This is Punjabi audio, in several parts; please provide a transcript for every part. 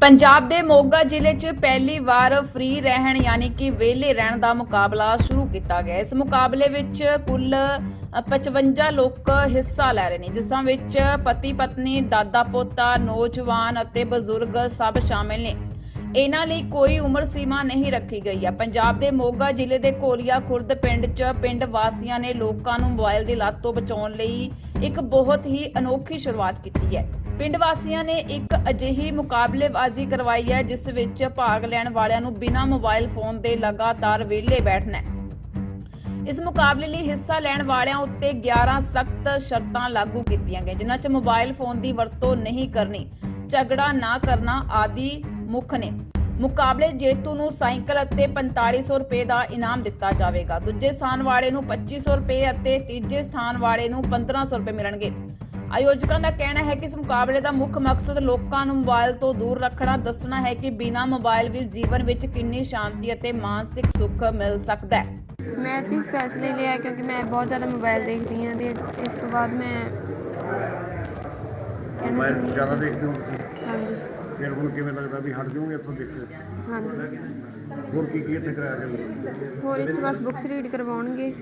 ਪੰਜਾਬ ਦੇ ਮੋਗਾ ਜ਼ਿਲ੍ਹੇ 'ਚ ਪਹਿਲੀ ਵਾਰ ਫ੍ਰੀ ਰਹਿਣ ਯਾਨੀ ਕਿ ਵਿਹਲੇ ਰਹਿਣ ਦਾ ਮੁਕਾਬਲਾ ਸ਼ੁਰੂ ਕੀਤਾ ਗਿਆ। ਇਸ ਮੁਕਾਬਲੇ ਵਿੱਚ ਕੁੱਲ ਅ, 55 ਲੋਕ ਹਿੱਸਾ ਲੈ ਰਹੇ ਨੇ ਜਿਸਾਂ ਵਿੱਚ ਪਤੀ ਪਤਨੀ ਦਾਦਾ ਪੋਤਾ ਨੌਜਵਾਨ ਅਤੇ ਬਜ਼ੁਰਗ ਸਭ ਸ਼ਾਮਿਲ ਨੇ। ਇਹਨਾਂ ਲਈ ਕੋਈ ਉਮਰ ਸੀਮਾ ਨਹੀਂ ਰੱਖੀ ਗਈ ਹੈ। ਪੰਜਾਬ ਦੇ ਮੋਗਾ ਜ਼ਿਲ੍ਹੇ ਦੇ ਕੋਲੀਆ ਖੁਰਦ ਪਿੰਡ 'ਚ ਪਿੰਡ ਵਾਸੀਆਂ ਨੇ ਲੋਕਾਂ ਨੂੰ ਮੋਬਾਈਲ ਦੀ ਲੱਤ ਤੋਂ ਬਚਾਉਣ ਲਈ ਇੱਕ ਬਹੁਤ ਹੀ ਅਨੋਖੀ ਸ਼ੁਰੂਆਤ ਕੀਤੀ ਹੈ। ਪਿੰਡ ਵਾਸੀਆਂ ਨੇ ਇੱਕ ਅਜਿਹੀ ਮੁਕਾਬਲੇਬਾਜ਼ੀ ਕਰਵਾਈ ਹੈ, ਜਿਸ ਵਿੱਚ ਭਾਗ ਲੈਣ ਵਾਲਿਆਂ ਨੂੰ ਬਿਨਾਂ ਮੋਬਾਈਲ ਫੋਨ ਦੇ ਲਗਾਤਾਰ ਵਿਹਲੇ ਬੈਠਣਾ ਹੈ। ਇਸ ਮੁਕਾਬਲੇ ਲਈ ਹਿੱਸਾ ਲੈਣ ਵਾਲਿਆਂ ਉੱਤੇ 11 ਸਖਤ ਸ਼ਰਤਾਂ ਲਾਗੂ ਕੀਤੀਆਂ ਗਈਆਂ, ਜਿਨ੍ਹਾਂ 'ਚ ਮੋਬਾਈਲ ਫੋਨ ਦੀ ਵਰਤੋਂ ਨਹੀਂ ਕਰਨੀ, ਝਗੜਾ ਨਾ ਕਰਨਾ ਆਦਿ ਮੁੱਖ ਨੇ। ਮੁਕਾਬਲੇ ਜੇਤੂ ਨੂੰ ਸਾਈਕਲ ਅਤੇ 4500 ਰੁਪਏ ਦਾ ਇਨਾਮ ਦਿੱਤਾ ਜਾਵੇਗਾ। ਦੂਜੇ ਸਥਾਨ ਵਾਲੇ ਨੂੰ 2500 ਰੁਪਏ ਅਤੇ ਤੀਜੇ ਸਥਾਨ ਵਾਲੇ ਨੂੰ 1500 ਰੁਪਏ ਮਿਲਣਗੇ। ਆਯੋਜਕਾਂ ਦਾ ਕਹਿਣਾ ਹੈ ਕਿ ਇਸ ਮੁਕਾਬਲੇ ਦਾ ਮੁੱਖ ਮਕਸਦ ਲੋਕਾਂ ਨੂੰ ਮੋਬਾਈਲ ਤੋਂ ਦੂਰ ਰੱਖਣਾ ਦੱਸਣਾ ਹੈ ਕਿ ਬਿਨਾਂ ਮੋਬਾਈਲ ਵੀ ਜੀਵਨ ਵਿੱਚ ਕਿੰਨੀ ਸ਼ਾਂਤੀ ਅਤੇ ਮਾਨਸਿਕ ਸੁੱਖ ਮਿਲ ਸਕਦਾ ਹੈ। ਮੈਂ ਇਸ ਲਈ ਲਿਆ ਕਿਉਂਕਿ ਮੈਂ ਬਹੁਤ ਜ਼ਿਆਦਾ ਮੋਬਾਈਲ ਦੇਖਦੀ ਹਾਂ ਤੇ ਇਸ ਤੋਂ ਬਾਅਦ ਮੈਂ ਮੈਂ ਜ਼ਿਆਦਾ ਦੇਖਦੇ ਹੋ ਤੁਸੀਂ ਹਾਂਜੀ। ਫਿਰ ਹੁਣ ਕਿਵੇਂ ਲੱਗਦਾ ਵੀ ਹਟ ਜਾਓਗੇ ਇੱਥੋਂ ਦੇਖ ਕੇ? ਹਾਂਜੀ। ਹੋਰ ਕੀ ਕੀ ਇੱਥੇ ਕਰਾਇਆ ਜਾਊਗਾ ਹੋਰ ਇੱਥੇ ਬਸ ਬੁੱਕਸ ਰੀਡ ਕਰਵਾਉਣਗੇ।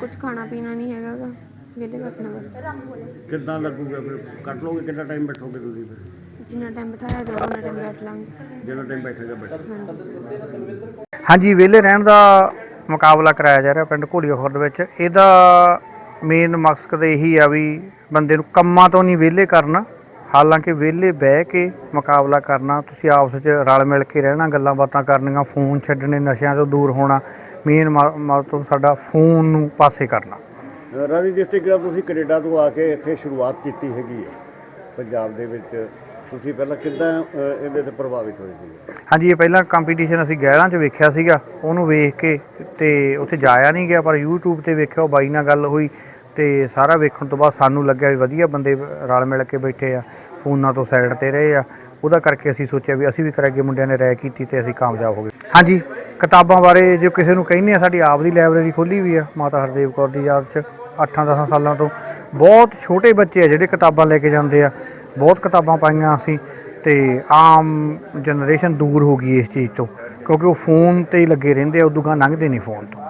ਕੁਝ ਖਾਣਾ ਪੀਣਾ ਨਹੀਂ ਹੈਗਾ ਗਾ ਵਿਹਲੇ ਬੈਠਣਾ ਬਸ। ਕਿੱਦਾਂ ਲੱਗੂਗਾ ਫਿਰ? ਕੱਟ ਲਓਗੇ? ਕਿੰਨਾ ਟਾਈਮ ਬੈਠੋਗੇ ਤੁਸੀਂ ਫਿਰ? ਜਿੰਨਾ ਟਾਈਮ ਬਿਠਾਇਆ ਜਾਊਗਾ ਉਹਨਾਂ ਟਾਈਮ ਬੈਠ ਲਾਂਗੇ। ਜਿੰਨਾ ਟਾਈਮ ਬੈਠੇਗਾ ਬੈਠੋ। ਹਾਂਜੀ। ਹਾਂਜੀ ਵਿਹਲੇ ਰਹਿਣ ਦਾ ਮੁਕਾਬਲਾ ਕਰਾਇਆ ਜਾ ਰਿਹਾ ਪਿੰਡ ਘੋੜੀਆ ਖੁਰਦ ਵਿੱਚ। ਇਹਦਾ ਮੇਨ ਮਕਸਦ ਇਹੀ ਆ ਵੀ ਬੰਦੇ ਨੂੰ ਕੰਮਾਂ ਤੋਂ ਨਹੀਂ ਵਿਹਲੇ ਕਰਨਾ। ਹਾਲਾਂਕਿ ਵਿਹਲੇ ਬਹਿ ਕੇ ਮੁਕਾਬਲਾ ਕਰਨਾ ਤੁਸੀਂ ਆਪਸ ਵਿੱਚ ਰਲ ਮਿਲ ਕੇ ਰਹਿਣਾ ਗੱਲਾਂ ਬਾਤਾਂ ਕਰਨੀਆਂ ਫੋਨ ਛੱਡਣੇ ਨਸ਼ਿਆਂ ਤੋਂ ਦੂਰ ਹੋਣਾ ਮੇਨ ਮਤਲਬ ਸਾਡਾ ਫੋਨ ਨੂੰ ਪਾਸੇ ਕਰਨਾ। ਰਾਜੀ, ਜਿਸ ਤਰੀਕੇ ਤੁਸੀਂ ਕੈਨੇਡਾ ਤੋਂ ਆ ਕੇ ਇੱਥੇ ਸ਼ੁਰੂਆਤ ਕੀਤੀ ਹੈਗੀ ਹੈ, ਪੰਜਾਬ ਦੇ ਵਿੱਚ, ਤੁਸੀਂ ਪਹਿਲਾਂ ਕਿੱਦਾਂ ਇਹਦੇ ਤੇ ਪ੍ਰਭਾਵਿਤ ਹੋਏ ਸੀ? ਹਾਂਜੀ, ਇਹ ਪਹਿਲਾਂ ਕੰਪੀਟੀਸ਼ਨ ਅਸੀਂ ਗਹਿਰਾਂ 'ਚ ਵੇਖਿਆ ਸੀਗਾ, ਉਹਨੂੰ ਵੇਖ ਕੇ ਤੇ ਉੱਥੇ ਜਾਇਆ ਨਹੀਂ ਗਿਆ, ਪਰ YouTube ਤੇ ਵੇਖਿਆ, ਉਹ ਬਾਈ ਨਾਲ ਗੱਲ ਹੋਈ ਤੇ ਸਾਰਾ ਵੇਖਣ ਤੋਂ ਬਾਅਦ ਸਾਨੂੰ ਲੱਗਿਆ ਵੀ ਵਧੀਆ ਬੰਦੇ ਰਲ ਮਿਲ ਕੇ ਬੈਠੇ ਆ, ਫੋਨਾਂ ਤੋਂ ਸਾਈਡ ਤੇ ਰਹੇ ਆ, ਉਹਦਾ ਕਰਕੇ ਅਸੀਂ ਸੋਚਿਆ ਵੀ ਅਸੀਂ ਵੀ ਕਰਾਂਗੇ ਮੁੰਡਿਆਂ ਨੇ ਰਾਇ ਕੀਤੀ ਤੇ ਅਸੀਂ ਕਾਮਯਾਬ ਹੋ ਗਏ। ਹਾਂਜੀ, ਕਿਤਾਬਾਂ ਬਾਰੇ ਜੋ ਕਿਸੇ ਨੂੰ ਕਹਿੰਦੇ ਆ, ਸਾਡੀ ਆਪ ਦੀ ਲਾਇਬ੍ਰੇਰੀ ਖੋਲੀ ਵੀ ਆ, ਮਾਤਾ ਹਰਦੇਵ ਕੌਰ ਦੀ ਯਾਦ 'ਚ। 8-10 ਸਾਲਾਂ ਤੋਂ ਬਹੁਤ ਛੋਟੇ ਬੱਚੇ ਆ ਜਿਹੜੇ ਕਿਤਾਬਾਂ ਲੈ ਕੇ ਜਾਂਦੇ ਆ। ਬਹੁਤ ਕਿਤਾਬਾਂ ਪਾਈਆਂ ਅਸੀਂ ਤੇ ਆਮ ਜਨਰੇਸ਼ਨ ਦੂਰ ਹੋ ਗਈ ਇਸ ਚੀਜ਼ ਤੋਂ ਕਿਉਂਕਿ ਉਹ ਫੋਨ ਤੇ ਹੀ ਲੱਗੇ ਰਹਿੰਦੇ ਆ ਉਦੋਂ ਗਾ ਲੰਘਦੇ ਨਹੀਂ ਫੋਨ ਤੋਂ।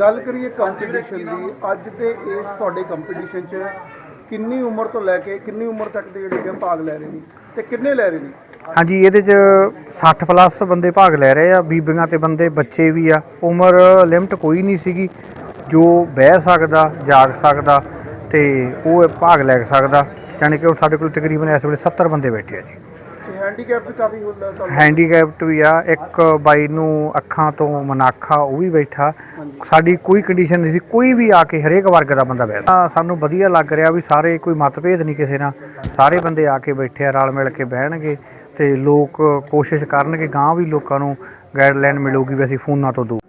ਗੱਲ ਕਰੀਏ ਕੰਪੀਟੀਸ਼ਨ ਦੀ ਅੱਜ ਦੇ ਇਸ ਤੁਹਾਡੇ ਕੰਪੀਟੀਸ਼ਨ 'ਚ ਕਿੰਨੀ ਉਮਰ ਤੋਂ ਲੈ ਕੇ ਕਿੰਨੀ ਉਮਰ ਤੱਕ ਦੇ ਜਿਹੜੇ ਭਾਗ ਲੈ ਰਹੇ ਨੇ ਤੇ ਕਿੰਨੇ ਲੈ ਰਹੇ ਨੇ? ਹਾਂਜੀ ਇਹਦੇ ਚ 60 ਪਲੱਸ ਬੰਦੇ ਭਾਗ ਲੈ ਰਹੇ ਆ ਬੀਬੀਆਂ ਤੇ ਬੰਦੇ ਬੱਚੇ ਵੀ ਆ। ਉਮਰ ਲਿਮਟ ਕੋਈ ਨਹੀਂ ਸੀਗੀ। ਜੋ ਬਹਿ ਸਕਦਾ ਜਾਗ ਸਕਦਾ ਤੇ ਉਹ ਭਾਗ ਲੈ ਸਕਦਾ ਯਾਨੀ ਕਿ ਹੁਣ ਸਾਡੇ ਕੋਲ ਤਕਰੀਬਨ ਇਸ ਵੇਲੇ 70 ਬੰਦੇ ਬੈਠੇ ਆ ਜੀ। ਹੈਂਡੀਕੈਪ ਵੀ ਕਾਫੀ ਹੁੰਦਾ ਤੁਹਾਨੂੰ? ਹੈਂਡੀਕੈਪਟ ਵੀ ਆ ਇੱਕ ਬਾਈ ਨੂੰ ਅੱਖਾਂ ਤੋਂ ਮਨਾਖਾ ਉਹ ਵੀ ਬੈਠਾ। ਸਾਡੀ ਕੋਈ ਕੰਡੀਸ਼ਨ ਨਹੀਂ ਸੀ ਕੋਈ ਵੀ ਆ ਕੇ ਹਰੇਕ ਵਰਗ ਦਾ ਬੰਦਾ ਬੈਠਾ ਸਾਨੂੰ ਵਧੀਆ ਲੱਗ ਰਿਹਾ ਵੀ ਸਾਰੇ ਕੋਈ ਮਤਭੇਦ ਨਹੀਂ ਕਿਸੇ ਨਾਲ। ਸਾਰੇ ਬੰਦੇ ਆ ਕੇ ਬੈਠੇ ਆ ਰਲ ਮਿਲ ਕੇ ਬਹਿਣਗੇ ਤੇ ਲੋਕ ਕੋਸ਼ਿਸ਼ ਕਰਨਗੇ ਗਾਂ ਵੀ ਲੋਕਾਂ ਨੂੰ ਗਾਈਡਲਾਈਨ ਮਿਲੂਗੀ ਵੀ ਅਸੀਂ ਫੋਨਾਂ ਤੋਂ ਦੂਰ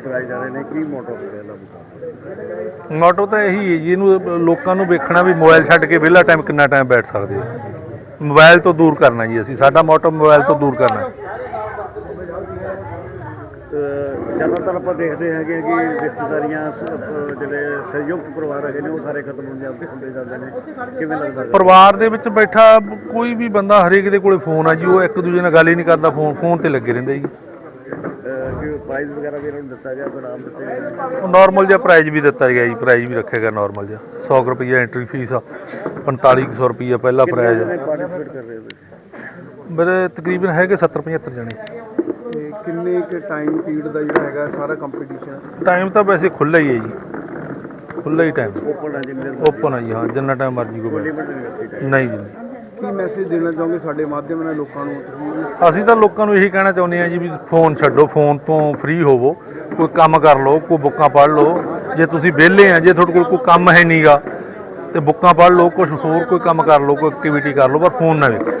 ਕਰਾਏ ਜਾ ਰਹੇ ਨੇ ਕੀ ਮੋਟੋ ਹੈ ਮੁਕਾਬਲਾ ਮੋਟੋ ਤਾਂ ਇਹੀ ਹੈ ਜੀ ਇਹਨੂੰ ਲੋਕਾਂ ਨੂੰ ਵੇਖਣਾ ਵੀ ਮੋਬਾਈਲ ਛੱਡ ਕੇ ਵਿਹਲਾ ਟਾਈਮ ਕਿੰਨਾ ਟਾਈਮ ਬੈਠ ਸਕਦੇ ਆ। ਮੋਬਾਈਲ ਤੋਂ ਦੂਰ ਕਰਨਾ ਜੀ ਅਸੀਂ ਸਾਡਾ ਮੋਟੋ ਮੋਬਾਈਲ ਤੋਂ ਦੂਰ ਕਰਨਾ। ਜ਼ਿਆਦਾਤਰ ਆਪਾਂ ਦੇਖਦੇ ਹੈਗੇ ਕਿ ਰਿਸ਼ਤੇਦਾਰੀਆਂ ਜਿਹੜੇ ਸੰਯੁਕਤ ਪਰਿਵਾਰ ਹੈਗੇ ਨੇ ਉਹ ਸਾਰੇ ਖਤਮ ਹੁੰਦੇ ਜਾਂਦੇ ਹੁੰਦੇ ਜਾਂਦੇ ਨੇ। ਕਿਵੇਂ ਲੱਗਦਾ? ਪਰਿਵਾਰ ਦੇ ਵਿੱਚ ਬੈਠਾ ਕੋਈ ਵੀ ਬੰਦਾ ਹਰੇਕ ਦੇ ਕੋਲੇ ਫੋਨ ਆ ਜੀ ਉਹ ਇੱਕ ਦੂਜੇ ਨਾਲ ਗੱਲ ਹੀ ਨਹੀਂ ਕਰਦਾ ਫੋਨ ਫੋਨ ਤੇ ਲੱਗੇ ਰਹਿੰਦੇ ਜੀ। ਕਿ ਪ੍ਰਾਈਜ਼ ਵਗੈਰਾ ਵੀ ਇਹਨਾਂ ਨੂੰ ਦਿੱਤਾ ਗਿਆ ਇਨਾਮ ਦਿੱਤੇ ਗਏ ਉਹ ਨਾਰਮਲ ਜਿਹਾ ਪ੍ਰਾਈਜ਼ ਵੀ ਦਿੱਤਾ ਗਿਆ ਜੀ ਪ੍ਰਾਈਜ਼ ਵੀ ਰੱਖਿਆ ਗਿਆ ਨਾਰਮਲ ਜਿਹਾ। 100 ਰੁਪਏ ਐਂਟਰੀ ਫੀਸ ਆ 4500 ਰੁਪਏ ਪਹਿਲਾ ਪ੍ਰਾਈਜ਼ ਨੇ ਪਾਰਟਿਸਿਪੇਟ ਕਰ ਰਹੇ ਹੋ ਮੇਰੇ ਤਕਰੀਬਨ ਹੈਗੇ 70 75 ਜਣੇ। ਤੇ ਕਿੰਨੇ ਕੁ ਟਾਈਮ ਪੀਰੀਅਡ ਦਾ ਜਿਹੜਾ ਹੈਗਾ ਸਾਰਾ ਕੰਪੀਟੀਸ਼ਨ ਟਾਈਮ ਤਾਂ ਵੈਸੇ ਖੁੱਲ੍ਹਾ ਹੀ ਹੈ ਜੀ। ਖੁੱਲ੍ਹਾ ਹੀ ਟਾਈਮ ਓਪਨ ਹੈ ਜਿੰਨੇ ਓਪਨ ਹੈ ਜੀ ਹਾਂ ਜਿੰਨਾ ਟਾਈਮ ਮਰਜ਼ੀ ਕੋਈ ਬੈਠ। ਨਹੀਂ ਜੀ ਨਹੀਂ। ਕੀ ਮੈਸੇਜ ਦੇਣਾ ਚਾਹੋਗੇ ਸਾਡੇ ਮਾਧਿਅਮ ਨਾਲ ਲੋਕਾਂ ਨੂੰ ਤੁਸੀਂ? ਅਸੀਂ ਤਾਂ ਲੋਕਾਂ ਨੂੰ ਇਹੀ ਕਹਿਣਾ ਚਾਹੁੰਦੇ ਹਾਂ ਜੀ ਵੀ ਫੋਨ ਛੱਡੋ ਫੋਨ ਤੋਂ ਫ੍ਰੀ ਹੋਵੋ, ਕੋਈ ਕੰਮ ਕਰ ਲਓ, ਕੋਈ ਬੁੱਕਾਂ ਪੜ੍ਹ ਲਓ। ਜੇ ਤੁਸੀਂ ਵਿਹਲੇ ਆ, ਜੇ ਤੁਹਾਡੇ ਕੋਲ ਕੋਈ ਕੰਮ ਹੈ ਨਹੀਂਗਾ ਤੇ ਬੁੱਕਾਂ ਪੜ੍ਹ ਲਓ ਕੁਝ ਹੋਰ ਕੋਈ ਕੰਮ ਕਰ ਲਓ, ਕੋਈ ਐਕਟੀਵਿਟੀ ਕਰ ਲਓ, ਪਰ ਫੋਨ ਨਾ ਵੇਖੋ।